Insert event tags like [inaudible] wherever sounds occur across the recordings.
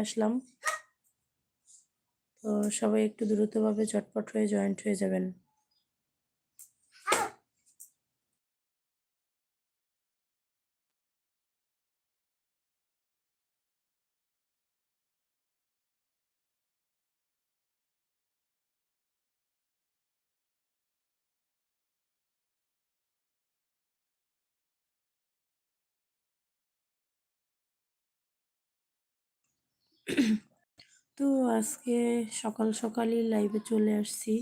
আসলাম। তো সবাই একটু দ্রুতভাবে চটপট হয়ে জয়েন্ট হয়ে যাবেন। তো আজকে সকাল সকালই লাইভে চলে আসছি।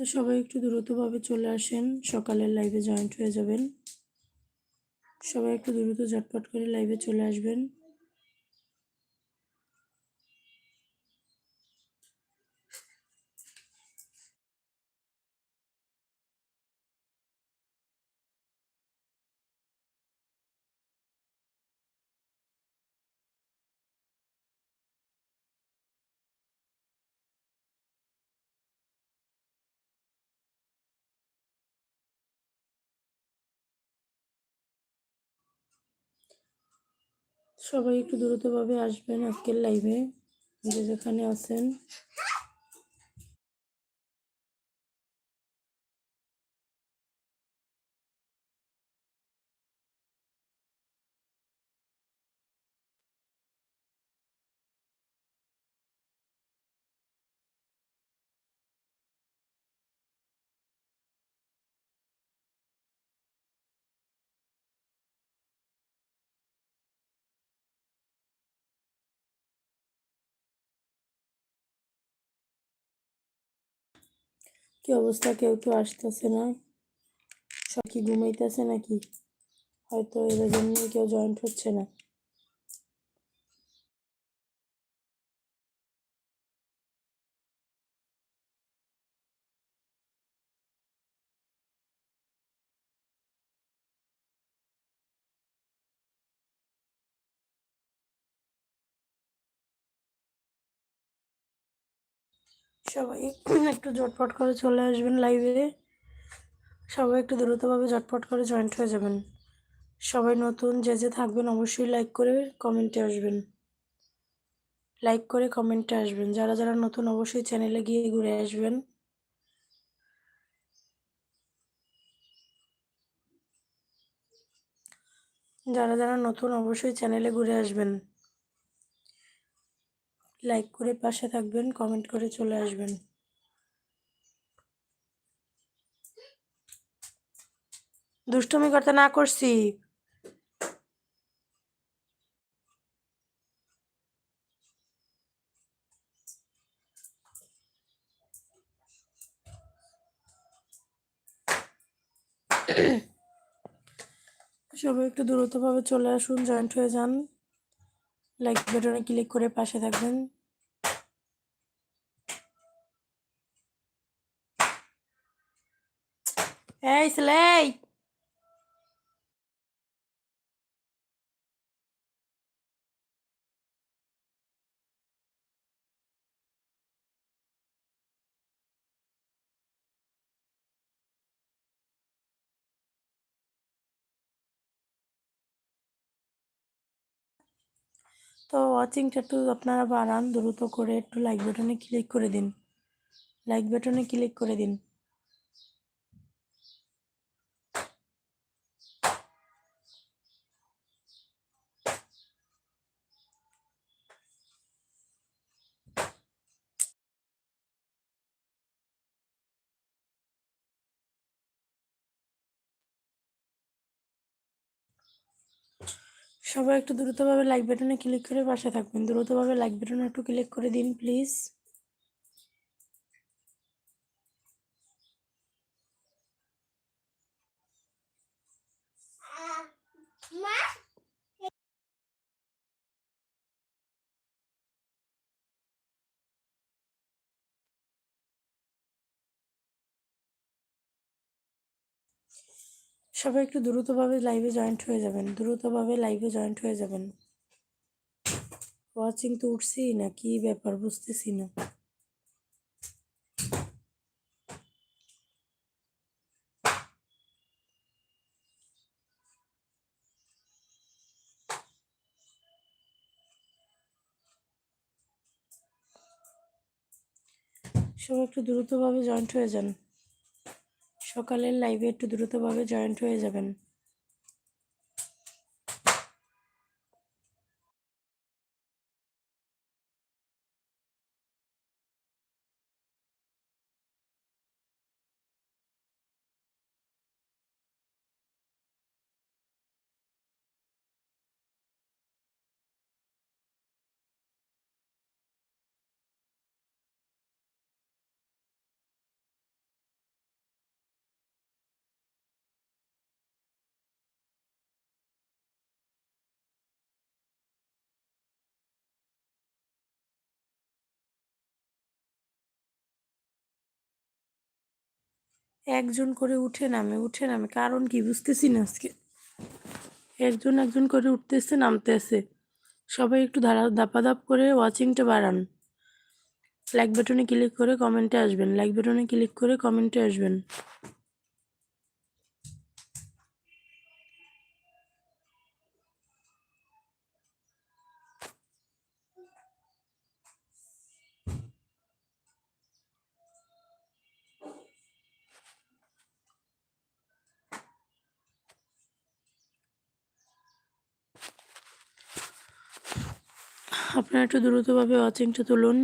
তো সবাই একটু দ্রুতভাবে চলে আসেন। সকালের লাইভে জয়েন্ট হয়ে যাবেন। সবাই একটু দ্রুত ঝটপট করে লাইভে চলে আসবেন। সবাই একটু দ্রুতভাবে আসবেন আজকের লাইভে যে যেখানে আছেন। কি অবস্থা? কেউ তো আসতেছে না। সব কি ঘুমাইতেছে নাকি? হয়তো এর জন্য কেউ জয়েন্ট হচ্ছে না। সবাই একটু ঝটপট করে চলে আসবেন লাইভে সবাই একটু দ্রুতভাবে ঝটপট করে জয়েন্ট হয়ে যাবেন। সবাই নতুন, যে যে থাকবেন অবশ্যই লাইক করে কমেন্টে আসবেন। লাইক করে কমেন্টে আসবেন। যারা যারা নতুন অবশ্যই চ্যানেলে গিয়ে ঘুরে আসবেন। যারা যারা নতুন অবশ্যই চ্যানেলে ঘুরে আসবেন। লাইক করে পাশে থাকবেন কমেন্ট করে চলে আসবেন। দুষ্টমি করতে না করছি। [coughs] সবাই একটু দ্রুতভাবে চলে আসুন জয়েন্ট হয়ে যান। লাইক বাটনে ক্লিক করে পাশে থাকবেন। এই ছেলেই তো ওয়াচিংটা একটু আপনারা বাড়ান, দ্রুত করে একটু লাইক বাটনে ক্লিক করে দিন। লাইক বাটনে ক্লিক করে দিন। সবাই একটু দ্রুতভাবে লাইক বাটনে ক্লিক করে পাশে থাকবেন। দ্রুতভাবে লাইক বাটনে একটু ক্লিক করে দিন প্লিজ সবাই একটু দ্রুতভাবে লাইভে জয়েন্ট হয়ে যাবেন। দ্রুতভাবে লাইভে জয়েন্ট হয়ে যাবেন। ওয়াচিং তো উঠছি না, কি ব্যাপার বুঝতেছি না। সবাই একটু দ্রুতভাবে জয়েন্ট হয়ে যান। সকালের লাইভে একটু দ্রুতভাবে জয়েন্ট হয়ে যাবেন। একজন করে উঠে নামে উঠে নামে। কারণ কি? বুঝতেছি না আজকে। একজন একজন করে উঠতেছে, নামতেছে। সবাই একটু ধারা, ধাপাধাপ করে ওয়াচিংটা বাড়ান। লাইক বাটনে ক্লিক করে কমেন্টে আসবেন। লাইক বাটনে ক্লিক করে কমেন্টে আসবেন। আপনারা একটু দ্রুতভাবে ওয়াচিংটা তুলুন।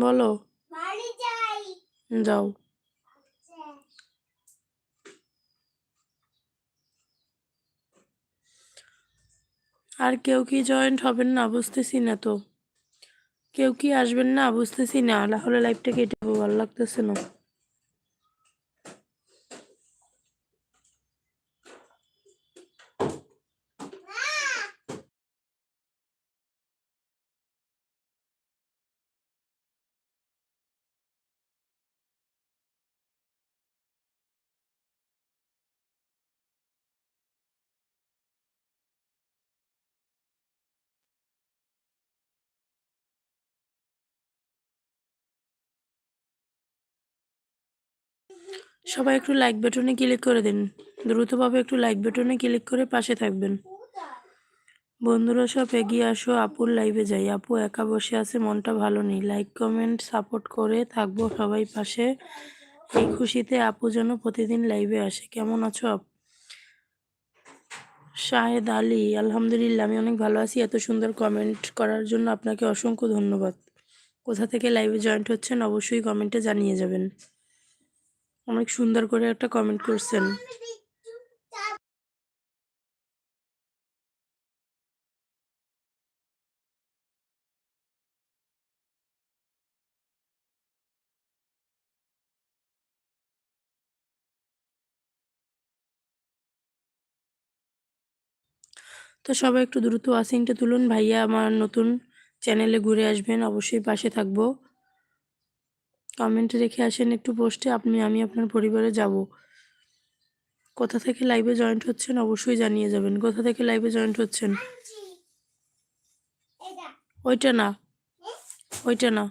বলো। যাও। আর কেউ কি জয়েন্ট হবেন না? বুঝতেছি না তো। কেউ কি আসবেন না? বুঝতেছি না। তাহলে লাইফটা কেটে ভালো লাগতেছে না। সবাই একটু লাইক বাটনে ক্লিক করে দিন। দ্রুতভাবে একটু লাইক বাটনে ক্লিক করে পাশে থাকবেন। বন্ধুরা, সব এগিয়ে আসো। আপুর লাইভে যাই। আপু একা বসে আছে, মনটা ভালো নেই। লাইক কমেন্ট সাপোর্ট করে থাকব সবাই পাশে। এই খুশিতে আপু যেন প্রতিদিন লাইভে আসে। কেমন আছো আপ? শাহেদ আলী, আলহামদুলিল্লাহ, আমি অনেক ভালো আছি। এত সুন্দর কমেন্ট করার জন্য আপনাকে অসংখ্য ধন্যবাদ। কোথা থেকে লাইভে জয়েন্ট হচ্ছেন অবশ্যই কমেন্টে জানিয়ে যাবেন। অনেক সুন্দর করে একটা কমেন্ট করছেন। তো সবাই একটু দ্রুত ওয়াসিংটা তুলুন। ভাইয়া আমার নতুন চ্যানেলে ঘুরে আসবেন, অবশ্যই পাশে থাকব। কমেন্টে রেখে আসেন একটু পোস্টে আপনি আমি আপনার পরিবারে যাব। কোথা থেকে লাইভে জয়েন্ট হচ্ছেন অবশ্যই জানিয়ে যাবেন। কোথা থেকে লাইভে জয়েন্ট হচ্ছেন? ওইটা না। ওইটা না।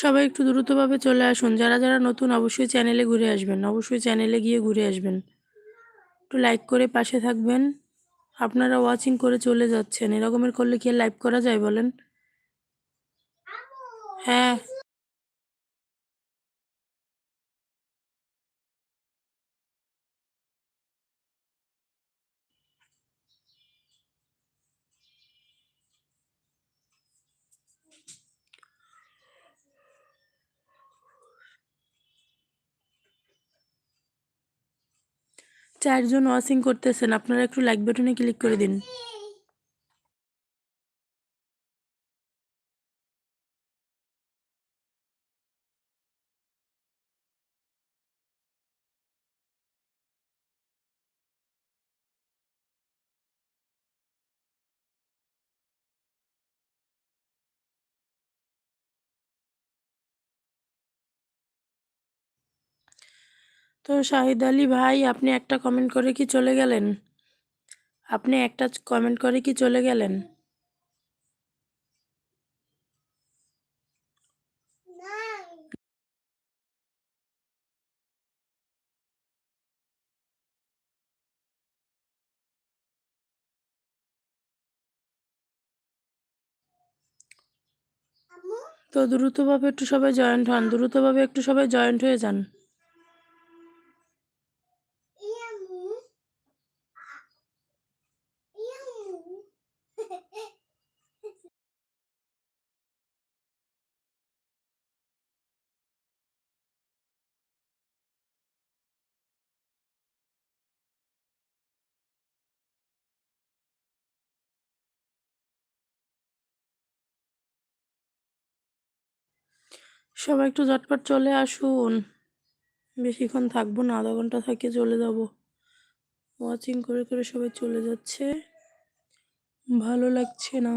সবাই একটু দ্রুতভাবে চলে আসুন। যারা যারা নতুন, অবশ্যই চ্যানেলে ঘুরে আসবেন। অবশ্যই চ্যানেলে গিয়ে ঘুরে আসবেন। একটু লাইক করে পাশে থাকবেন। আপনারা ওয়াচিং করে চলে যাচ্ছেন। এরকমের করলে কি লাইভ করা যায় বলেন? হ্যাঁ। চারজন ওয়াশিং করতেছেন আপনারা একটু লাইক বাটনে ক্লিক করে দিন। তো শাহিদ আলী ভাই আপনি একটা কমেন্ট করে কি চলে গেলেন? আপনি একটা কমেন্ট করে কি চলে গেলেন? তো দ্রুতভাবে একটু সবাই জয়েন্ট হন দ্রুতভাবে একটু সবাই জয়েন্ট হয়ে যান। সবাই একটু ঝটপট চলে আসুন। বেশিক্ষণ থাকব না আধা ঘণ্টা থাকে চলে যাব। ওয়াচিং করে করে সবাই চলে যাচ্ছে। ভালো লাগছে না।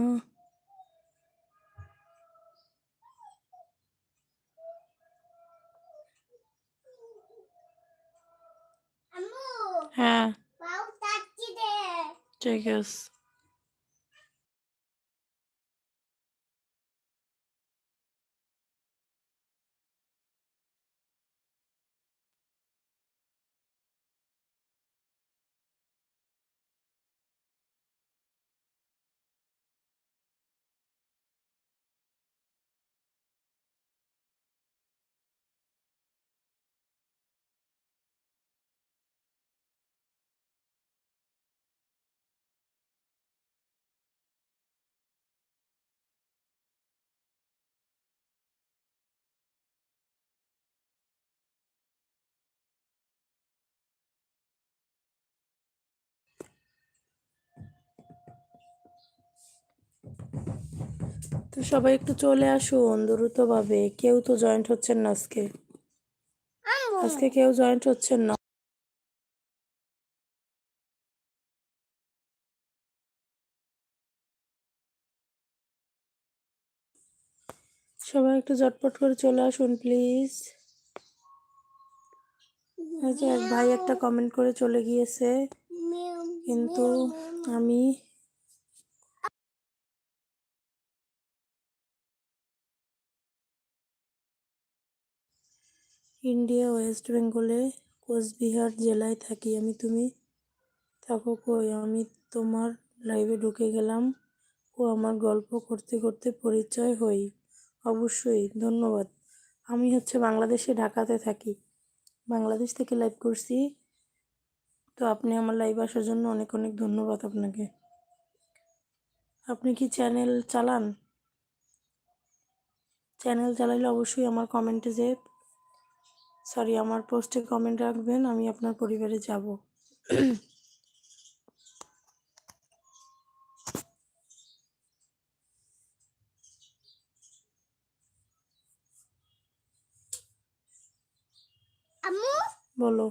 হ্যাঁ। ঠিক আছে। তো সবাই একটু চলে আসুন দ্রুতভাবে কেউ তো জয়েন্ট হচ্ছেন না আজকে। আজকে কেউ জয়েন্ট হচ্ছেন না। সবাই একটু ঝটপট করে চলে আসুন প্লিজ ভাই একটা কমেন্ট করে চলে গিয়েছে। কিন্তু আমি ইন্ডিয়া, ওয়েস্ট বেঙ্গলে কোচবিহার জেলায় থাকি। আমি, তুমি? থাকো কই? আমি তোমার লাইভে ঢুকে গেলাম ও আমার গল্প করতে করতে পরিচয় হই। অবশ্যই, ধন্যবাদ। আমি হচ্ছে বাংলাদেশে ঢাকাতে থাকি। বাংলাদেশ থেকে লাইভ করছি। তো আপনি আমার লাইভ আসার জন্য অনেক অনেক ধন্যবাদ আপনাকে। আপনি কি চ্যানেল চালান? চ্যানেল চালাইলে অবশ্যই আমার কমেন্টে যে সরি আমার পোস্টে কমেন্ট রাখবেন আমি আপনার পরিবারে যাব আম্মু বলো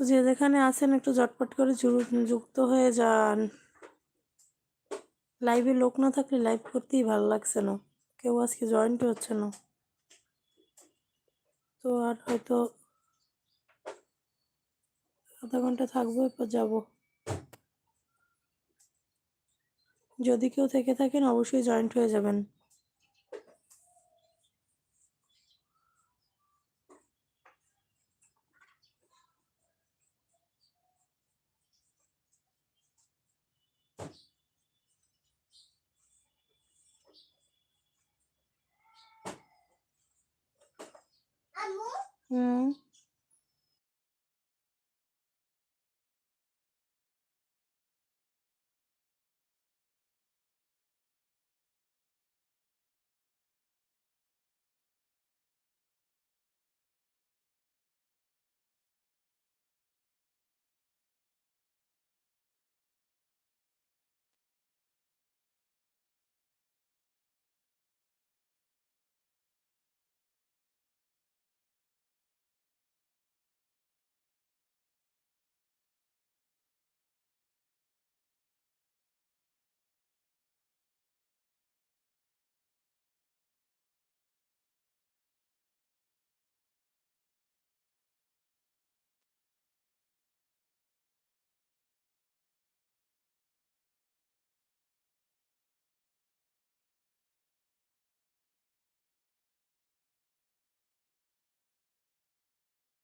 তো যে যেখানে আছেন একটু ঝটপট করে যুক্ত হয়ে যান। লাইভে লোক না থাকলে লাইভ করতেই ভালো লাগছে না। কেউ আজকে জয়েন্ট হচ্ছে না। তো আর হয়তো আধা ঘণ্টা থাকব, এরপর যাব। যদি কেউ থেকে থাকেন, অবশ্যই জয়েন্ট হয়ে যাবেন। Mm.